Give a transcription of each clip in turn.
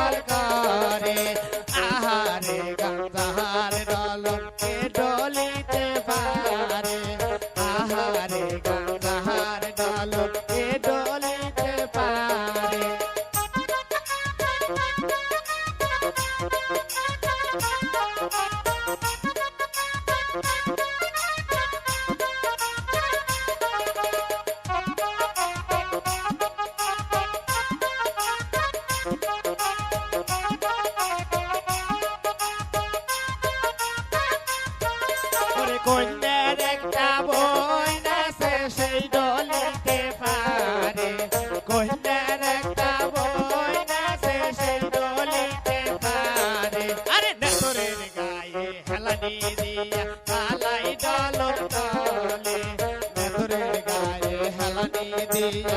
দল করে আহারে গাহার দলকে ডলিতে পারে। আহারে গাহার দলকে দিয়া হালাই ডালর তলে ভেতরের গায়ে হেলানি দিয়া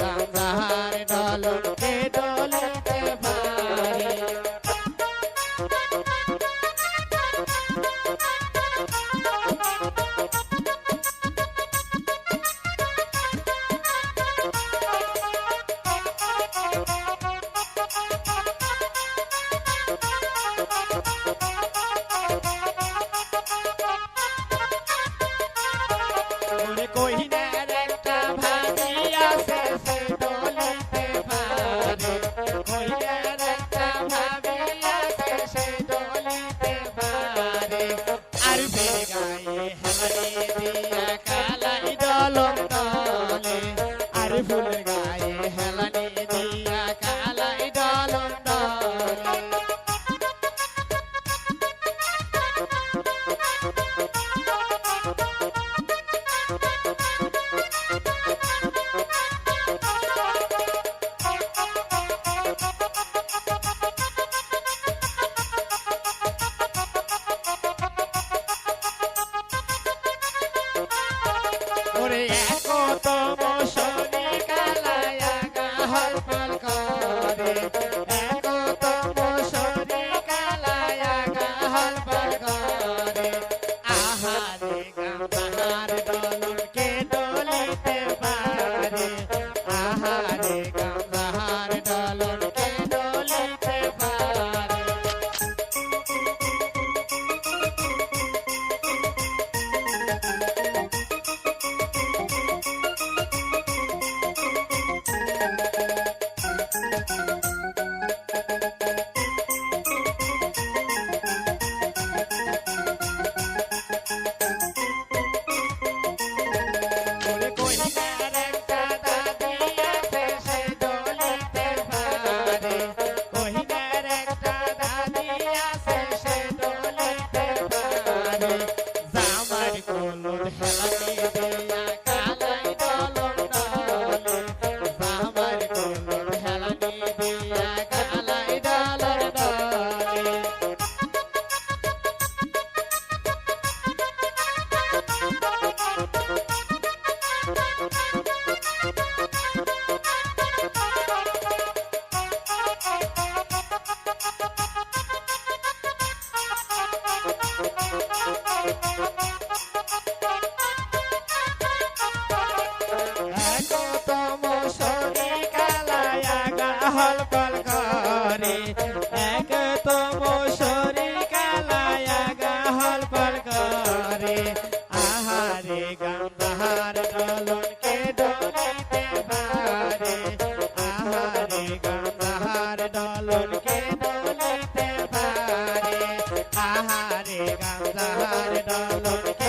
Yeah. এক তো বসরি কালায় গাহল পর করে আহারে গান্ধার গলন কে ডলিতে পারে। আহারে গান্ধার ডলন কে ডলিতে পারে। আহারে গান্ধার ডলন